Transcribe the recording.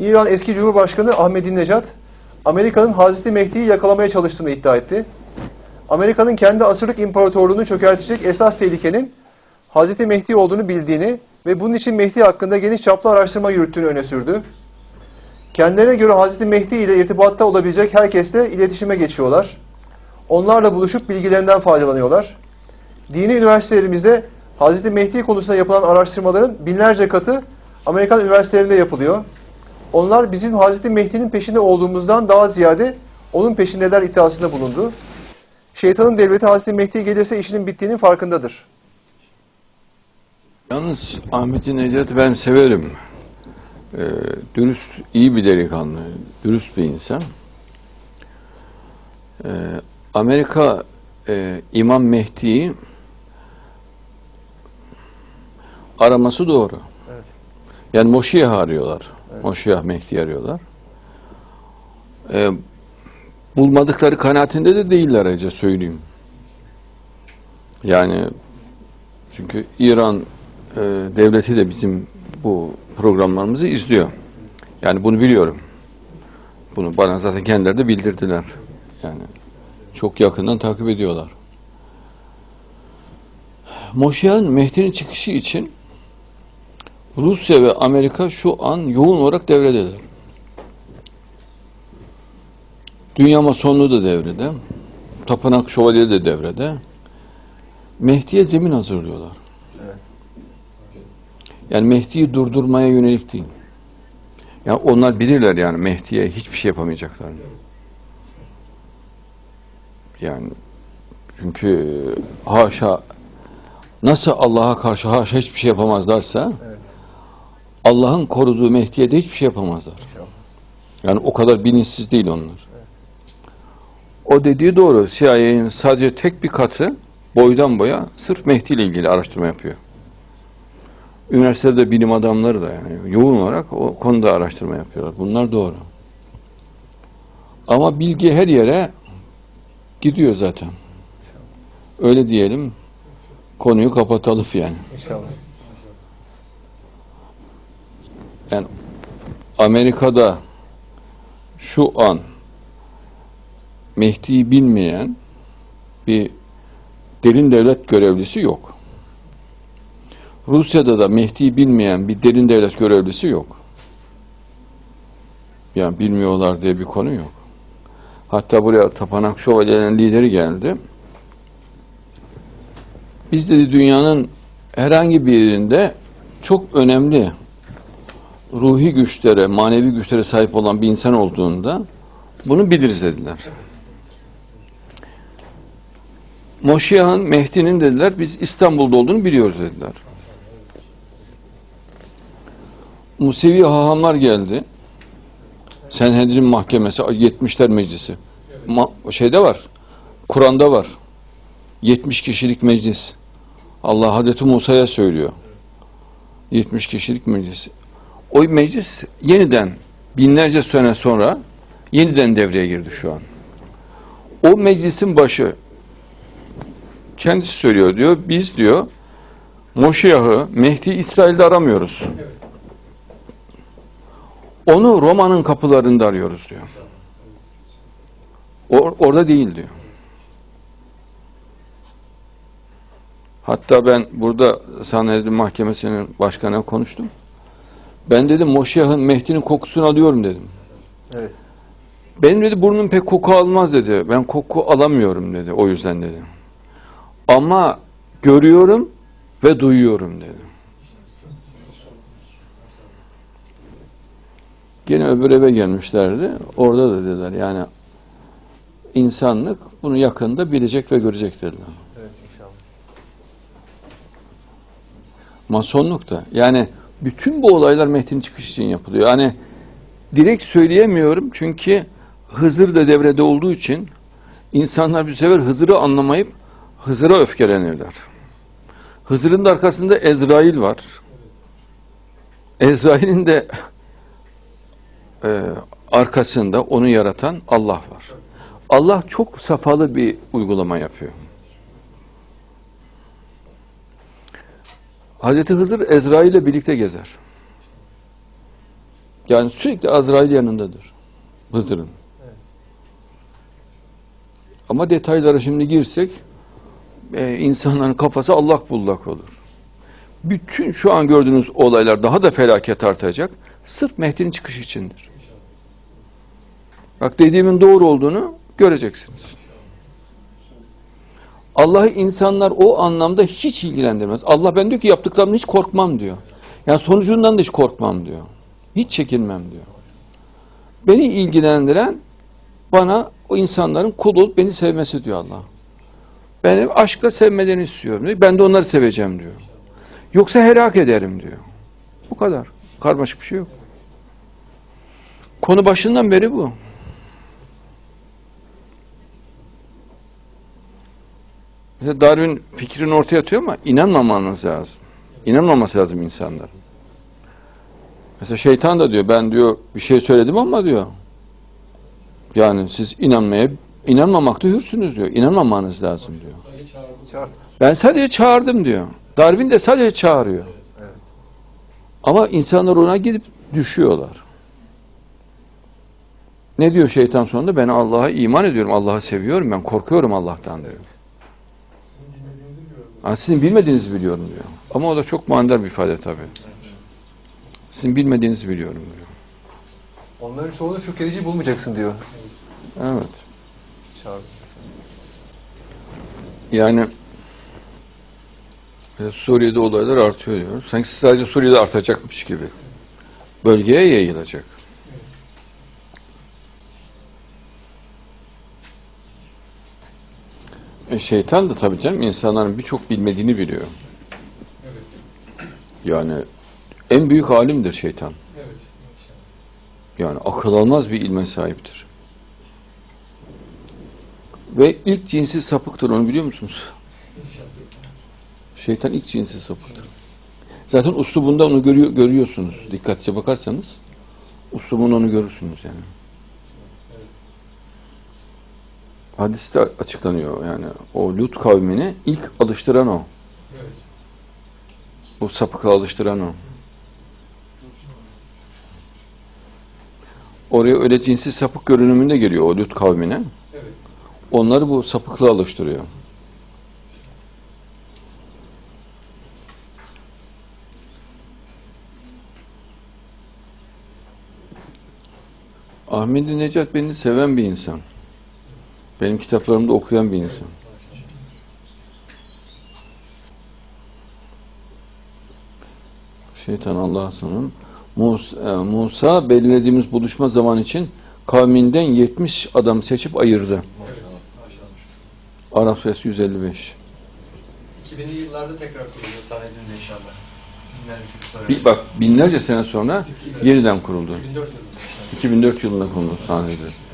İran eski Cumhurbaşkanı Ahmedinejad, Amerika'nın Hazreti Mehdi'yi yakalamaya çalıştığını iddia etti. Amerika'nın kendi asırlık imparatorluğunu çökertecek esas tehlikenin Hazreti Mehdi olduğunu bildiğini ve bunun için Mehdi hakkında geniş çaplı araştırma yürüttüğünü öne sürdü. Kendilerine göre Hazreti Mehdi ile irtibatta olabilecek herkesle iletişime geçiyorlar. Onlarla buluşup bilgilerinden faydalanıyorlar. Dini üniversitelerimizde Hazreti Mehdi konusunda yapılan araştırmaların binlerce katı Amerikan üniversitelerinde yapılıyor. Onlar bizim Hazreti Mehdi'nin peşinde olduğumuzdan daha ziyade onun peşindeler iddiasında bulundu. Şeytanın devleti Hazreti Mehdi gelirse işinin bittiğinin farkındadır. Yalnız Ahmet'i Necdet ben severim. Ee, dürüst, iyi bir delikanlı, dürüst bir insan. Ee, Amerika e, İmam Mehdi'yi araması doğru. Evet. Yani Moşiyah arıyorlar. Moşiyah Mehdi arıyorlar. Ee, bulmadıkları kanaatinde de değiller ayrıca söyleyeyim. Yani çünkü İran e, devleti de bizim bu programlarımızı izliyor. Yani bunu biliyorum. Bunu bana zaten kendileri de bildirdiler. Yani çok yakından takip ediyorlar. Moşiyah'ın Mehdi'nin çıkışı için Rusya ve Amerika şu an yoğun olarak devredeler. Dünya Masonluğu da devrede. Tapınak Şövalye de devrede. Mehdi'ye zemin hazırlıyorlar. Yani Mehdi'yi durdurmaya yönelik değil. Yani onlar bilirler yani Mehdi'ye hiçbir şey yapamayacaklarını. Yani çünkü haşa nasıl Allah'a karşı haşa hiçbir şey yapamazlarsa Evet. Allah'ın koruduğu Mehdi'ye hiçbir şey yapamazlar. Yani o kadar bilinçsiz değil onlar. O dediği doğru. CIA'nin sadece tek bir katı boydan boya sırf Mehdi ile ilgili araştırma yapıyor. Üniversitede bilim adamları da yani yoğun olarak o konuda araştırma yapıyorlar. Bunlar doğru. Ama bilgi her yere gidiyor zaten. Öyle diyelim. Konuyu kapatalım yani. İnşallah. Yani Amerika'da şu an Mehdi'yi bilmeyen bir derin devlet görevlisi yok. Rusya'da da Mehdi'yi bilmeyen bir derin devlet görevlisi yok. Yani bilmiyorlar diye bir konu yok. Hatta buraya Tapanak Şövalyelerinin lideri geldi. Biz dedi dünyanın herhangi bir yerinde çok önemli ruhi güçlere, manevi güçlere sahip olan bir insan olduğunda bunu biliriz dediler. Moşiyah'ın, Mehdi'nin dediler, biz İstanbul'da olduğunu biliyoruz dediler. Musevi hahamlar geldi. Senhedrin mahkemesi, 70'ler meclisi. Ma- şeyde var, Kur'an'da var. 70 kişilik meclis. Allah Hazreti Musa'ya söylüyor. 70 kişilik meclis. O meclis yeniden binlerce sene sonra yeniden devreye girdi şu an. O meclisin başı kendisi söylüyor diyor. Biz diyor Moşiyah'ı, Mehdi İsrail'de aramıyoruz. Onu Roma'nın kapılarında arıyoruz diyor. Or- orada değil diyor. Hatta ben burada Sanhedrin Mahkemesi'nin başkanına konuştum. Ben dedim Moşiyah'ın Mehdi'nin kokusunu alıyorum dedim. Evet. Benim dedi burnum pek koku almaz dedi. Ben koku alamıyorum dedi. O yüzden dedi. Ama görüyorum ve duyuyorum dedi. Gene öbür eve gelmişlerdi. Orada da dediler yani insanlık bunu yakında bilecek ve görecek dediler. Evet inşallah. Masonluk da. Yani bütün bu olaylar Mehdi'nin çıkışı için yapılıyor. Yani direkt söyleyemiyorum çünkü Hızır da devrede olduğu için insanlar bir sefer Hızır'ı anlamayıp Hızır'a öfkelenirler. Hızır'ın da arkasında Ezrail var. Ezrail'in de e, arkasında onu yaratan Allah var. Allah çok safalı bir uygulama yapıyor. Hazreti Hızır Ezrail ile birlikte gezer. Yani sürekli Azrail yanındadır. Hızır'ın. Ama detaylara şimdi girsek e, insanların kafası allak bullak olur. Bütün şu an gördüğünüz olaylar daha da felaket artacak. Sırf Mehdi'nin çıkışı içindir. Bak dediğimin doğru olduğunu göreceksiniz. Allah'ı insanlar o anlamda hiç ilgilendirmez. Allah ben diyor ki yaptıklarımdan hiç korkmam diyor. Yani sonucundan da hiç korkmam diyor. Hiç çekinmem diyor. Beni ilgilendiren bana o insanların kul olup beni sevmesi diyor Allah. Beni aşkla sevmelerini istiyorum diyor. Ben de onları seveceğim diyor. Yoksa helak ederim diyor. Bu kadar. Karmaşık bir şey yok. Konu başından beri bu. Mesela Darwin fikrini ortaya atıyor ama inanmamanız lazım. İnanmaması lazım insanların. Mesela şeytan da diyor ben diyor bir şey söyledim ama diyor. Yani siz inanmaya inanmamakta hürsünüz diyor. İnanmamanız lazım diyor. Ben sadece çağırdım diyor. Darwin de sadece çağırıyor. Ama insanlar ona gidip düşüyorlar. Ne diyor şeytan sonunda? Ben Allah'a iman ediyorum, Allah'ı seviyorum, ben korkuyorum Allah'tan diyor. Ha, sizin bilmediğinizi biliyorum diyor. Ama o da çok manidar bir ifade tabii. Sizin bilmediğinizi biliyorum diyor. Onların çoğunu şükredici bulmayacaksın diyor. Evet. Yani e, Suriye'de olaylar artıyor diyor. Sanki sadece Suriye'de artacakmış gibi. Bölgeye yayılacak. E, şeytan da tabii canım insanların birçok bilmediğini biliyor. Yani en büyük alimdir şeytan. Yani akıl almaz bir ilme sahiptir. Ve ilk cinsi sapıktır onu biliyor musunuz? Şeytan ilk cinsi sapıktır. Zaten uslubunda onu görüyor, görüyorsunuz. Dikkatlice bakarsanız uslubunda onu görürsünüz yani. Hadiste açıklanıyor yani. O Lut kavmini ilk alıştıran o. O sapıkla alıştıran o. Oraya öyle cinsi sapık görünümünde geliyor o Lut kavmine. Onları bu sapıklığa alıştırıyor. Ahmet Necat beni seven bir insan. Benim kitaplarımda okuyan bir insan. Şeytan Allah'a sanın. Musa, e, Musa belirlediğimiz buluşma zaman için kavminden 70 adam seçip ayırdı. Araf suresi 155. 2000'li yıllarda tekrar kuruluyor sahnedinde inşallah. Binlerce. Bir, bak binlerce sene sonra yeniden kuruldu. 2004 yılında inşallah. 2004 yılında kuruldu sahnede.